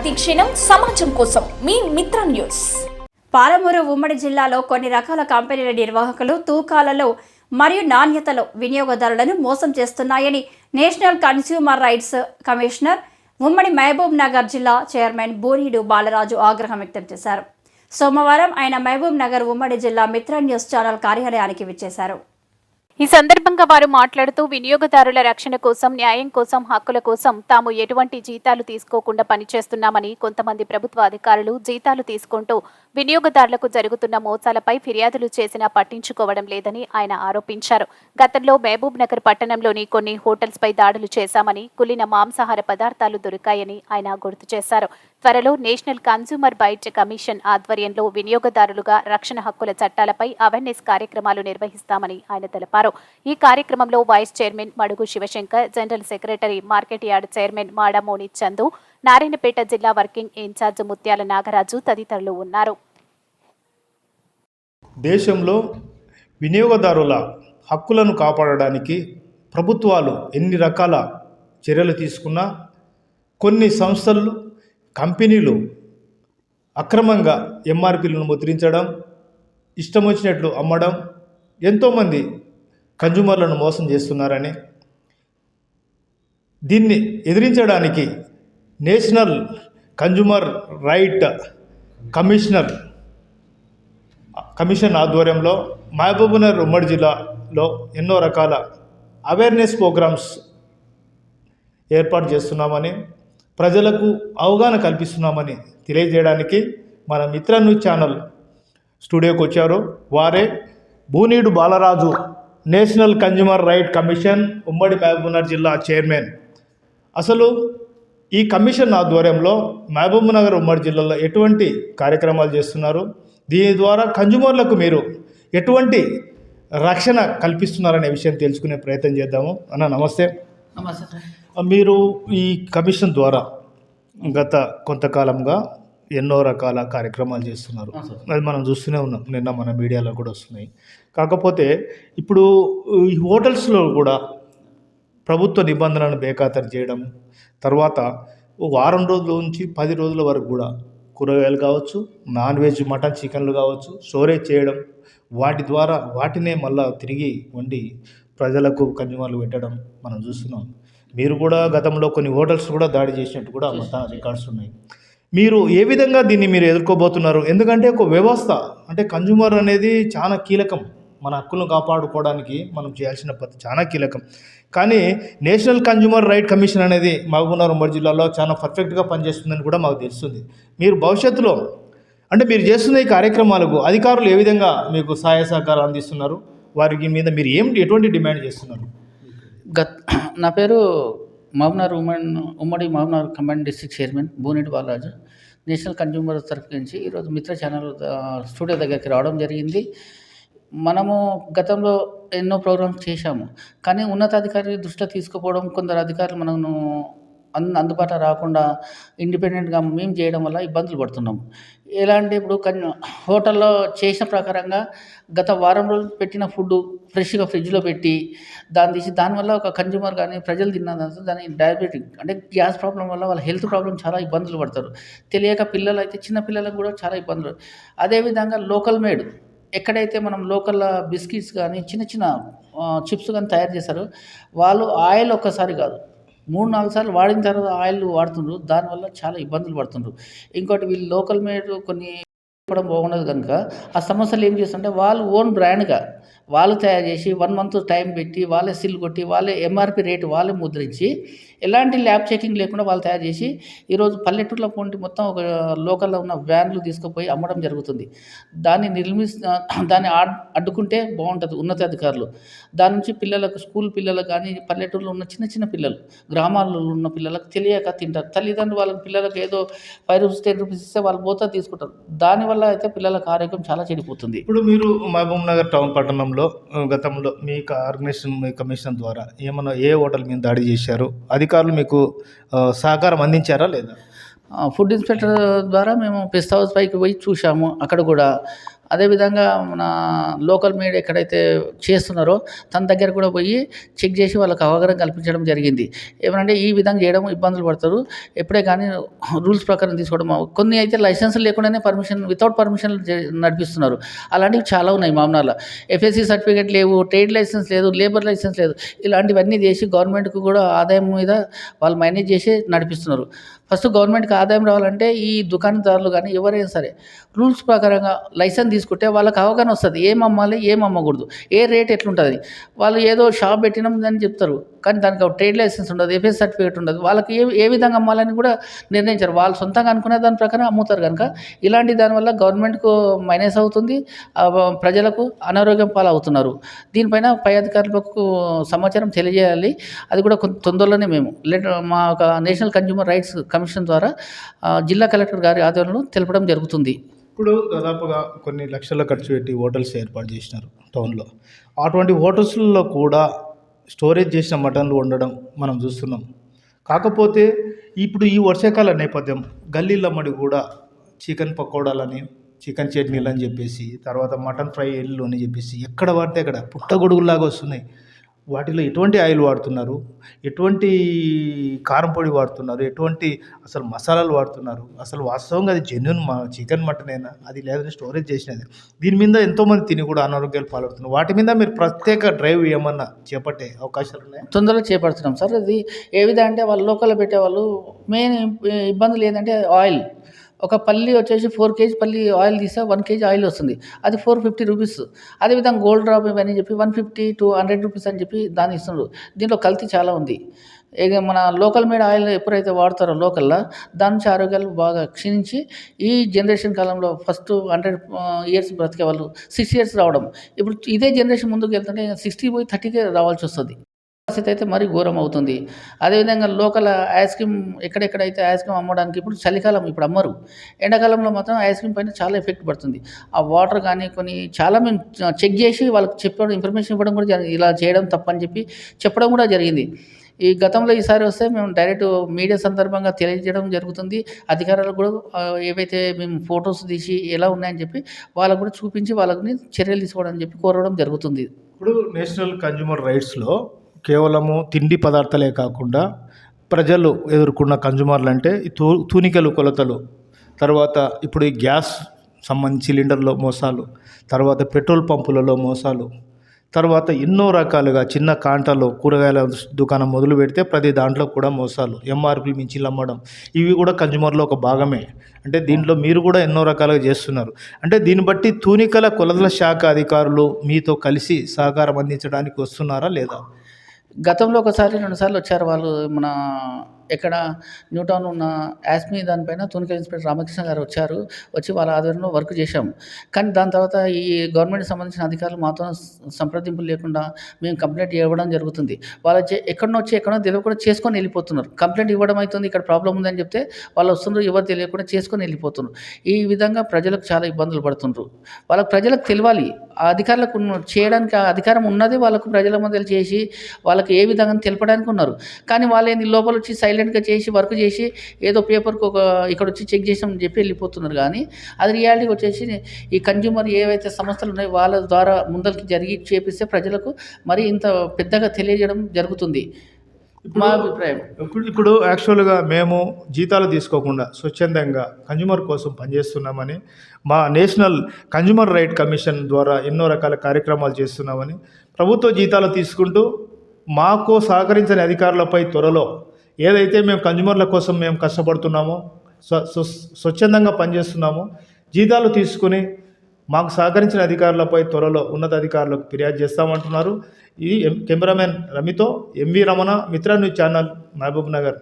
ప్రతిక్షణం సమాజం కోసం మీ మిత్ర న్యూస్. పాలమూరు ఉమ్మడి జిల్లాలో కొన్ని రకాల కంపెనీల నిర్వాహకులు తూకాలలో మరియు నాణ్యతలో వినియోగదారులను మోసం చేస్తున్నాయని నేషనల్ కన్స్యూమర్ రైట్స్ కమిషనర్ ఉమ్మడి మహబూబ్ నగర్ జిల్లా చైర్మన్ బూరిడు బాలరాజు ఆగ్రహం వ్యక్తం చేశారు. సోమవారం ఆయన మహబూబ్ నగర్ ఉమ్మడి జిల్లా మిత్ర న్యూస్ ఛానల్ కార్యాలయానికి విచ్చేశారు. ఈ సందర్భంగా వారు మాట్లాడుతూ వినియోగదారుల రక్షణ కోసం న్యాయం కోసం హక్కుల కోసం తాము ఎటువంటి జీతాలు తీసుకోకుండా పనిచేస్తున్నామని కొంతమంది ప్రభుత్వ అధికారులు జీతాలు తీసుకుంటూ వినియోగదారులకు జరుగుతున్న మోసాలపై ఫిర్యాదులు చేసినా పట్టించుకోవడం లేదని ఆయన ఆరోపించారు. గతంలో మహబూబ్ నగర్ పట్టణంలోని కొన్ని హోటల్స్పై దాడులు చేశామని కులిన మాంసాహార పదార్థాలు దొరికాయని ఆయన గుర్తు చేశారు. త్వరలో నేషనల్ కన్స్యూమర్ బైట్ కమిషన్ ఆధ్వర్యంలో వినియోగదారులుగా రక్షణ హక్కుల చట్టాలపై అవేర్నెస్ కార్యక్రమాలు నిర్వహిస్తామని ఆయన తెలిపారు. ఈ కార్యక్రమంలో vice chairman Madugu Shivashankar general secretary market yard chairman Madamoni Chandu Narayanpet జిల్లా వర్కింగ్ ఇన్ఛార్జ్ ముత్యాల నాగరాజు తదితరులు ఉన్నారు. దేశంలో వినియోగదారుల హక్కులను కాపాడడానికి ప్రభుత్వాలు ఎన్ని రకాల చర్యలు తీసుకున్నా కొన్ని సంస్థలు కంపెనీలు అక్రమంగా ఎంఆర్పీలను ముద్రించడం ఇష్టం వచ్చినట్లు అమ్మడం ఎంతోమంది కన్జ్యూమర్లను మోసం చేస్తున్నారని దీన్ని ఎదిరించడానికి national consumer right commissioner commission ఆధ్వర్యంలో మహబూబ్నగర్ ఉమ్మడి జిల్లాలో ఎన్నో రకాల అవేర్నెస్ ప్రోగ్రామ్స్ ఏర్పాటు చేస్తున్నామని ప్రజలకు అవగాహన కల్పిస్తున్నామని తెలియజేయడానికి మన మిత్ర న్యూస్ ఛానల్ స్టూడియోకి వచ్చారు. వారే Bhuneedu Balaraju national consumer right commission ఉమ్మడి మహబూబ్నగర్ జిల్లా చైర్మన్. అసలు ఈ కమిషన్ ఆధ్వర్యంలో మహబూబ్నగర్ ఉమ్మడి జిల్లాలో ఎటువంటి కార్యక్రమాలు చేస్తున్నారు? దీని ద్వారా కన్జ్యూమర్లకు మీరు ఎటువంటి రక్షణ కల్పిస్తున్నారనే విషయం తెలుసుకునే ప్రయత్నం చేద్దాము. అన్న నమస్తే. నమస్తే మీరు ఈ కమిషన్ ద్వారా గత కొంతకాలంగా ఎన్నో రకాల కార్యక్రమాలు చేస్తున్నారు. అది మనం చూస్తూనే ఉన్నాం. నిన్న మన మీడియాలో కూడా వస్తున్నాయి. కాకపోతే ఇప్పుడు ఈ హోటల్స్లో కూడా ప్రభుత్వ నిబంధనలను బేఖాతరు చేయడం తర్వాత వారం రోజుల నుంచి పది రోజుల వరకు కూడా కూరగాయలు కావచ్చు నాన్ వెజ్ మటన్ చికెన్లు కావచ్చు స్టోరేజ్ చేయడం వాటి ద్వారా వాటినే మళ్ళా తిరిగి వండి ప్రజలకు కన్జ్యూమర్లు పెట్టడం మనం చూస్తున్నాం. మీరు కూడా గతంలో కొన్ని హోటల్స్ కూడా దాడి చేసినట్టు కూడా మొత్తం రికార్డ్స్ ఉన్నాయి. మీరు ఏ విధంగా దీన్ని మీరు ఎదుర్కోబోతున్నారు? ఎందుకంటే ఒక వ్యవస్థ అంటే కన్జ్యూమర్ అనేది చాలా కీలకం. మన హక్కులను కాపాడుకోవడానికి మనం చేయాల్సిన పద్ధతి చాలా కీలకం. కానీ నేషనల్ కన్జ్యూమర్ రైట్ కమిషన్ అనేది మహబూబ్నగర్ ఉమ్మడి జిల్లాలో చాలా పర్ఫెక్ట్గా పనిచేస్తుందని కూడా మాకు తెలుస్తుంది. మీరు భవిష్యత్తులో అంటే మీరు చేస్తున్న ఈ కార్యక్రమాలకు అధికారులు ఏ విధంగా మీకు సహాయ సహకారాలు అందిస్తున్నారు? వారికి మీద మీరు ఏం ఎటువంటి డిమాండ్ చేస్తున్నారు? గత్ నా పేరు మహబూబ్నగర్ ఉమెన్ ఉమ్మడి Mahabubnagar command district chairman Boneti Balaraju. National consumer తరఫు నుంచి ఈరోజు మిత్ర ఛానల్ స్టూడియో దగ్గరికి రావడం జరిగింది. మనము గతంలో ఎన్నో ప్రోగ్రామ్స్ చేశాము. కానీ ఉన్నతాధికారి దృష్టిలో తీసుకుపోవడం కొందరు అధికారులు మనను అందు అందుబాటులో రాకుండా ఇండిపెండెంట్గా మేము చేయడం వల్ల ఇబ్బందులు పడుతున్నాము ఎలా అంటే ఇప్పుడు కన్ హోటల్లో చేసిన ప్రకారంగా గత వారం రోజులు పెట్టిన ఫుడ్ ఫ్రెష్గా ఫ్రిడ్జ్లో పెట్టి దాన్ని తీసి దానివల్ల ఒక కన్జ్యూమర్ కానీ ప్రజలు తిన్న దాన్ని దాని డయాబెటిక్ అంటే గ్యాస్ ప్రాబ్లం వల్ల వాళ్ళ హెల్త్ ప్రాబ్లం చాలా ఇబ్బందులు పడతారు. తెలియక పిల్లలు అయితే చిన్న పిల్లలకు కూడా చాలా ఇబ్బందులు. అదేవిధంగా లోకల్ మేడ్ ఎక్కడైతే మనం లోకల్ బిస్కెట్స్ కానీ చిన్న చిన్న చిప్స్ కానీ తయారు చేస్తారో వాళ్ళు ఆయిల్ ఒక్కసారి కాదు. మూడు నాలుగు సార్లు వాడిన తర్వాత ఆయిల్ వాడుతుండ్రు. దానివల్ల చాలా ఇబ్బందులు పడుతుండ్రు. ఇంకోటి వీళ్ళు లోకల్ మేడ్ కొన్ని చెప్పడం బాగుండదు కనుక ఆ సమస్యలు ఏం చేస్తుంటే వాళ్ళు ఓన్ బ్రాండ్గా వాళ్ళు తయారు చేసి వన్ మంత్ టైం పెట్టి వాళ్ళే సిల్ కొట్టి వాళ్ళే ఎంఆర్పి రేటు వాళ్ళే ముద్రించి ఎలాంటి ల్యాబ్ చెకింగ్ లేకుండా వాళ్ళు తయారు చేసి ఈరోజు పల్లెటూరులో పోంటి మొత్తం ఒక లోకల్లో ఉన్న వ్యాన్లు తీసుకుపోయి అమ్మడం జరుగుతుంది. దాన్ని నిర్మి దాన్ని అడ్డుకుంటే బాగుంటుంది ఉన్నతాధికారులు. దాని నుంచి పిల్లలకు స్కూల్ పిల్లలకు కానీ పల్లెటూరులో ఉన్న చిన్న చిన్న పిల్లలు గ్రామాల్లో ఉన్న పిల్లలకు తెలియక తింటారు. తల్లిదండ్రులు వాళ్ళ పిల్లలకు ఏదో ఫైవ్ రూపీస్ టెన్ రూపీస్ ఇస్తే వాళ్ళు పోతా తీసుకుంటారు. దానివల్ల అయితే పిల్లలకు ఆరోగ్యం చాలా చెడిపోతుంది. ఇప్పుడు మీరు మహబూబ్ నగర్ టౌన్ పట్టణంలో గతంలో మీ ఆర్గనైజేషన్ మీ కమిషన్ ద్వారా ఏమన్నా ఏ హోటల్ మీద దాడి చేశారు? అధికారులు మీకు సహకారం అందించారా లేదా? ఫుడ్ ఇన్స్పెక్టర్ ద్వారా మేము పెస్ట్ హౌస్ పైకి పోయి చూసాము అక్కడ కూడా అదేవిధంగా మన లోకల్ మీడియా ఎక్కడైతే చేస్తున్నారో తన దగ్గర కూడా పోయి చెక్ చేసి వాళ్ళకి అవగాహన కల్పించడం జరిగింది. ఏమనంటే ఈ విధంగా చేయడం ఇబ్బందులు పడతారు. ఎప్పుడే కానీ రూల్స్ ప్రకారం తీసుకోవడం కొన్ని అయితే లైసెన్స్ లేకుండానే పర్మిషన్ వితౌట్ పర్మిషన్ నడిపిస్తున్నారు. అలాంటివి చాలా ఉన్నాయి మామూలు ఎఫ్ఎస్సి సర్టిఫికేట్ లేవు ట్రేడ్ లైసెన్స్ లేదు లేబర్ లైసెన్స్ లేదు. ఇలాంటివన్నీ చేసి గవర్నమెంట్కి కూడా ఆదాయం మీద వాళ్ళు మేనేజ్ చేసి నడిపిస్తున్నారు. ఫస్ట్ గవర్నమెంట్కి ఆదాయం రావాలంటే ఈ దుకాణదారులు కానీ ఎవరైనా సరే రూల్స్ ప్రకారంగా లైసెన్స్ తీసుకుంటే వాళ్ళకి అవగాహన వస్తుంది. ఏం అమ్మాలి ఏం అమ్మకూడదు. ఏ రేట్ ఎట్లుంటుంది? వాళ్ళు ఏదో షాప్ పెట్టినాం అని చెప్తారు. కానీ దానికి ట్రేడ్ లైసెన్స్ ఉండదు ఎఫ్ఎస్ సర్టిఫికేట్ ఉండదు. వాళ్ళకి ఏ ఏ విధంగా అమ్మాలని కూడా నిర్ణయించారు. వాళ్ళు సొంతంగా అనుకునే దాని ప్రకారం అమ్ముతారు కనుక ఇలాంటి దానివల్ల గవర్నమెంట్కు మైనస్ అవుతుంది. ప్రజలకు అనారోగ్యం పాలవుతున్నారు. దీనిపైన పై అధికారులకు సమాచారం తెలియజేయాలి. అది కూడా కొంత తొందరలోనే మేము. లెటర్ మా ఒక నేషనల్ కన్జ్యూమర్ రైట్స్ కమిషన్ ద్వారా జిల్లా కలెక్టర్ గారి ఆధ్వర్యంలో తెలపడం జరుగుతుంది. ఇప్పుడు దాదాపుగా కొన్ని లక్షల ఖర్చు పెట్టి హోటల్స్ ఏర్పాటు చేసినారు టౌన్లో. అటువంటి హోటల్స్లో కూడా స్టోరేజ్ చేసిన మటన్లు వండడం మనం చూస్తున్నాం. కాకపోతే ఇప్పుడు ఈ వర్షాకాల నేపథ్యం గల్లీలమ్మడి కూడా చికెన్ పకోడాలని చికెన్ చట్నీలు అని చెప్పేసి తర్వాత మటన్ ఫ్రై ఎల్లు అని చెప్పేసి ఎక్కడ పడితే అక్కడ పుట్టగొడుగులాగా వస్తున్నాయి. వాటిలో ఎటువంటి ఆయిల్ వాడుతున్నారు? ఎటువంటి కారం పొడి వాడుతున్నారు? ఎటువంటి అసలు మసాలాలు వాడుతున్నారు? అసలు వాస్తవంగా అది జెన్యున్ మా చికెన్ మటనేనా అది లేదని స్టోరేజ్ చేసినది. దీని మీద ఎంతోమంది తిని కూడా అనారోగ్యాలు పాల్పడుతున్నారు వాటి మీద మీరు ప్రత్యేక డ్రైవ్ ఏమన్నా చేపట్టే అవకాశాలు ఉన్నాయి? తొందరలో చేపడుతున్నాం సార్. అది ఏ విధంగా అంటే వాళ్ళు లోకల్లో పెట్టేవాళ్ళు మెయిన్ ఇబ్బందులు ఏంటంటే ఆయిల్ ఒక పల్లి వచ్చేసి ఫోర్ కేజీ పల్లి ఆయిల్ తీస్తే వన్ కేజీ ఆయిల్ వస్తుంది. అది ఫోర్ ఫిఫ్టీ రూపీస్. అదేవిధంగా గోల్డ్ డ్రాప్ ఇవన్నీ చెప్పి one fifty two hundred rupees అని చెప్పి దాన్ని ఇస్తున్నారు. దీంట్లో కల్తీ చాలా ఉంది. ఇక మన లోకల్ మేడ్ ఆయిల్ ఎప్పుడైతే వాడతారో లోకల్లో దాని నుంచి ఆరోగ్యాలు బాగా క్షీణించి ఈ జనరేషన్ కాలంలో ఫస్ట్ హండ్రెడ్ ఇయర్స్ బ్రతికే వాళ్ళు సిక్స్ ఇయర్స్ రావడం. ఇప్పుడు ఇదే జనరేషన్ ముందుకు వెళ్తుంటే సిక్స్టీ పోయి థర్టీకే రావాల్సి వస్తుంది. పరిస్థితి అయితే మరీ ఘోరం అవుతుంది అదేవిధంగా లోకల్ ఐస్ క్రీమ్ ఎక్కడెక్కడైతే ఐస్ క్రీమ్ అమ్మడానికి ఇప్పుడు చలికాలం ఇప్పుడు అమ్మరు. ఎండాకాలంలో మాత్రం ఐస్ క్రీమ్ పైన చాలా ఎఫెక్ట్ పడుతుంది. ఆ వాటర్ కానీ కొన్ని చాలా మేము చెక్ చేసి వాళ్ళకి చెప్పడం ఇన్ఫర్మేషన్ ఇవ్వడం కూడా జరిగింది. ఇలా చేయడం తప్పని చెప్పి చెప్పడం కూడా జరిగింది. ఈ గతంలో ఈసారి వస్తే మేము డైరెక్ట్ మీడియా సందర్భంగా తెలియజేయడం జరుగుతుంది. అధికారులకు కూడా ఏవైతే మేము ఫొటోస్ తీసి ఎలా ఉన్నాయని చెప్పి వాళ్ళకు కూడా చూపించి వాళ్ళని చర్యలు తీసుకోవడం అని చెప్పి కోరడం జరుగుతుంది. ఇప్పుడు నేషనల్ కన్జ్యూమర్ రైట్స్లో కేవలము తిండి పదార్థాలే కాకుండా ప్రజలు ఎదుర్కొన్న కన్జ్యూమర్లు అంటే తూ తూనికలు కొలతలు. తర్వాత ఇప్పుడు ఈ గ్యాస్ సంబంధించి సిలిండర్లో మోసాలు తర్వాత పెట్రోల్ పంపులలో మోసాలు. తర్వాత ఎన్నో రకాలుగా చిన్న కాంటలు కూరగాయల దుకాణం మొదలు పెడితే ప్రతి దాంట్లో కూడా మోసాలు ఎంఆర్పి మించి అమ్మడం. ఇవి కూడా కన్జ్యూమర్లో ఒక భాగమే. అంటే దీంట్లో మీరు కూడా ఎన్నో రకాలుగా చేస్తున్నారు. అంటే దీన్ని బట్టి తూనికల కొలతల శాఖ అధికారులు మీతో కలిసి సహకారం అందించడానికి వస్తున్నారా లేదా? గతంలో ఒకసారి రెండుసార్లు వచ్చారు వాళ్ళు మన ఎక్కడ న్యూటౌన్ ఉన్న యాస్మీ దానిపైన తునికల్ ఇన్స్పెక్టర్ రామకృష్ణ గారు వచ్చారు. వచ్చి వాళ్ళ ఆధ్వర్యంలో వర్క్ చేశాం. కానీ దాని తర్వాత ఈ గవర్నమెంట్ సంబంధించిన అధికారులు మాతో సంప్రదింపులు లేకుండా మేము కంప్లైంట్ ఇవ్వడం జరుగుతుంది. వాళ్ళు ఎక్కడనో వచ్చి ఎక్కడో తెలియకుండా చేసుకొని వెళ్ళిపోతున్నారు. కంప్లైంట్ ఇవ్వడం అవుతుంది ఇక్కడ ప్రాబ్లం ఉందని చెప్తే వాళ్ళు వస్తున్నారు ఎవరు తెలియకుండా చేసుకొని వెళ్ళిపోతున్నారు. ఈ విధంగా ప్రజలకు చాలా ఇబ్బందులు పడుతుండ్రు. వాళ్ళకి ప్రజలకు తెలియాలి. ఆ అధికారులకు చేయడానికి ఆ అధికారం ఉన్నది వాళ్ళకు ప్రజల మధ్యలో చేసి వాళ్ళకి ఏ విధంగా తెలపడానికి ఉన్నారు. కానీ వాళ్ళు లోపల వచ్చి సైలెంట్గా చేసి వర్క్ చేసి ఏదో పేపర్కి ఒక ఇక్కడ వచ్చి చెక్ చేసామని చెప్పి వెళ్ళిపోతున్నారు. కానీ అది రియాలిటీ వచ్చేసి ఈ కన్జ్యూమర్ ఏవైతే సంస్థలు ఉన్నాయో వాళ్ళ ద్వారా ముందరికి జరిగి చేపిస్తే ప్రజలకు మరి ఇంత పెద్దగా తెలియజేయడం జరుగుతుంది. మా అభిప్రాయం. ఇప్పుడు ఇప్పుడు యాక్చువల్గా మేము జీతాలు తీసుకోకుండా స్వచ్ఛందంగా కన్జ్యూమర్ కోసం పనిచేస్తున్నామని మా నేషనల్ కన్జ్యూమర్ రైట్ కమిషన్ ద్వారా ఎన్నో రకాల కార్యక్రమాలు చేస్తున్నామని ప్రభుత్వ జీతాలు తీసుకుంటూ మాకు సహకరించని అధికారులపై త్వరలో ఏదైతే మేము కన్జ్యూమర్ల కోసం మేము కష్టపడుతున్నామో స్వ స్వచ్ఛందంగా పనిచేస్తున్నామో జీతాలు తీసుకుని మాకు సహకరించిన అధికారులపై త్వరలో ఉన్నత అధికారులకు ఫిర్యాదు చేస్తామంటున్నారు. ఈ M- cameraman రమితో M V Ramana Mitra news channel Mahabub Nagar.